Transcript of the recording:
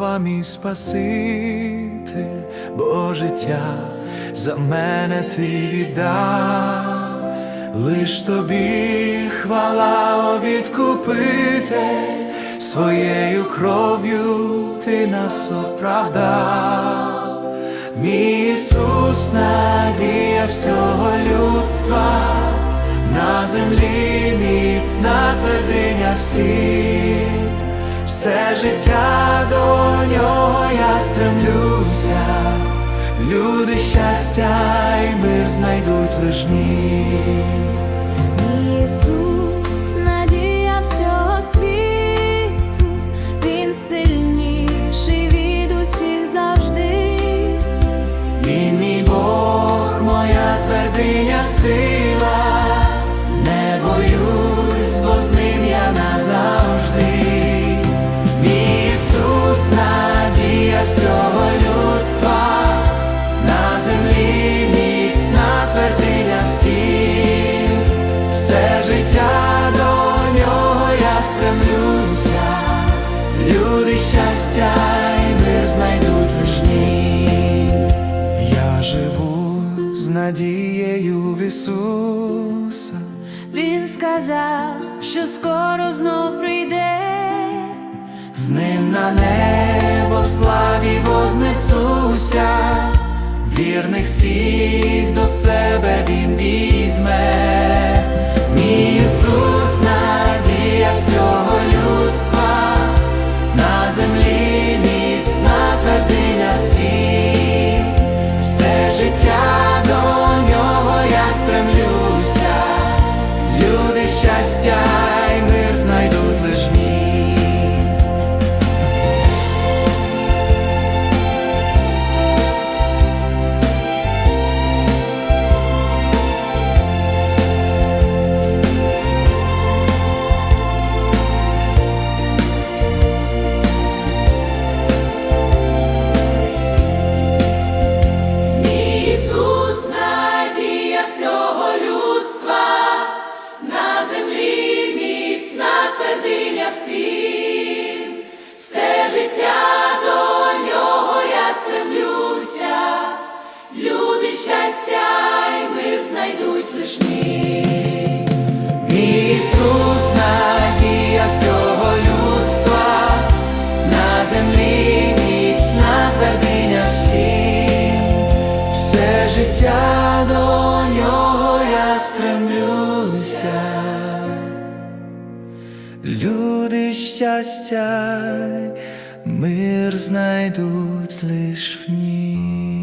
Єгова мій Спаситель, бо життя за мене ти віддав, лиш тобі хвала відкупитель, своєю кров'ю ти нас оправдав. Мій Ісус, надія всього людства, на землі міцна твердиня всіх, все життя до нього я стремлюся, люди щастя й мир знайдуть лиш. Ісус, надія всього світу, Він сильніший від усіх завжди. Він мій Бог, моя твердиня сила, Ісуса. Він сказав, що скоро знов прийде. З ним на небо в славі вознесуся, вірних всіх щастя життя до нього я стремлюся, люди щастя й мир знайдуть лиш. Мій Ісус, надія всього людства, на землі міцна твердиня всім, все життя до нього я стремлюся, люди щастя, мир знайдуть лиш в ній.